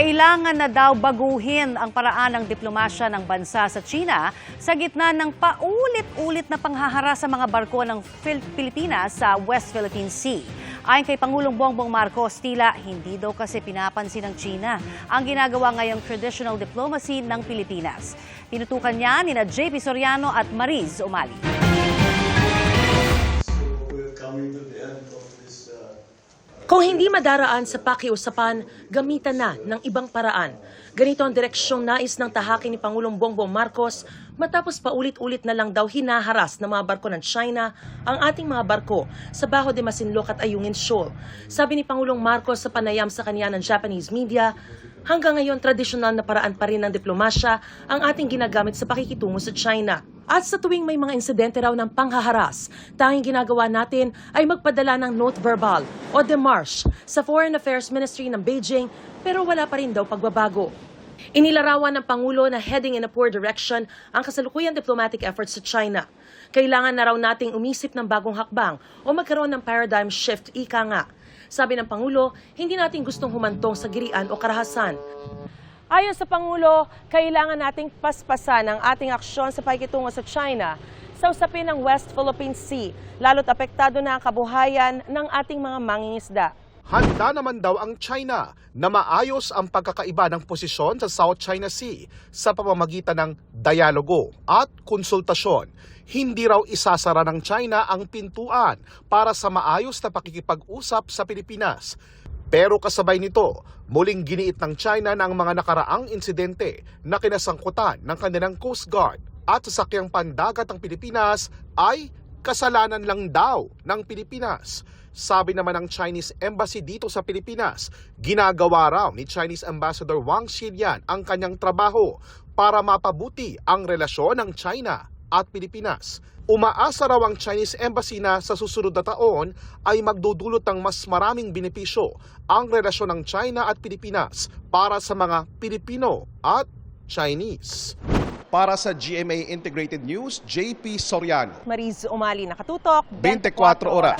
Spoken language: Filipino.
Kailangan na daw baguhin ang paraan ng diplomasya ng bansa sa China sa gitna ng paulit-ulit na panghahara sa mga barko ng Pilipinas sa West Philippine Sea. Ayon kay Pangulong Bongbong Marcos, tila hindi daw kasi pinapansin ng China ang ginagawa ngayong traditional diplomacy ng Pilipinas. Tinutukan niya ni na JP Soriano at Mariz Umali. Kung hindi madaraan sa pakiusapan, gamitan na ng ibang paraan. Ganito ang direksyong nais ng tahaki ni Pangulong Bongbong Marcos matapos paulit-ulit na lang daw hinaharas ng mga barko ng China ang ating mga barko sa Baho de Masinloc at Ayungin Shoal. Sabi ni Pangulong Marcos sa panayam sa kanya ng Japanese media, hanggang ngayon tradisyonal na paraan pa rin ng diplomasya ang ating ginagamit sa pakikitungo sa China. At sa tuwing may mga insidente raw ng panghaharas, tanging ginagawa natin ay magpadala ng note verbal o demarche sa Foreign Affairs Ministry ng Beijing pero wala pa rin daw pagbabago. Inilarawan ng Pangulo na heading in a poor direction ang kasalukuyang diplomatic efforts sa China. Kailangan na raw nating umisip ng bagong hakbang o magkaroon ng paradigm shift ika nga. Sabi ng Pangulo, hindi natin gustong humantong sa girian o karahasan. Ayon sa Pangulo, kailangan nating paspasan ang ating aksyon sa pakikitungo sa China sa usapin ng West Philippine Sea, lalo't apektado na ang kabuhayan ng ating mga mangingisda. Handa naman daw ang China na maayos ang pagkakaiba ng posisyon sa South China Sea sa pamamagitan ng dialogo at konsultasyon. Hindi raw isasara ng China ang pintuan para sa maayos na pakikipag-usap sa Pilipinas. Pero kasabay nito, muling giniit ng China na ang mga nakaraang insidente na kinasangkutan ng kanilang Coast Guard at sasakyang pandagat ng Pilipinas ay kasalanan lang daw ng Pilipinas. Sabi naman ng Chinese Embassy dito sa Pilipinas, ginagawa raw ni Chinese Ambassador Wang Xilian ang kanyang trabaho para mapabuti ang relasyon ng China at Pilipinas. Umaasa raw ang Chinese Embassy na sa susunod na taon ay magdudulot ng mas maraming benepisyo ang relasyon ng China at Pilipinas para sa mga Pilipino at Chinese. Para sa GMA Integrated News, JP Soriano. Mariz Umali nakatutok, 24 oras.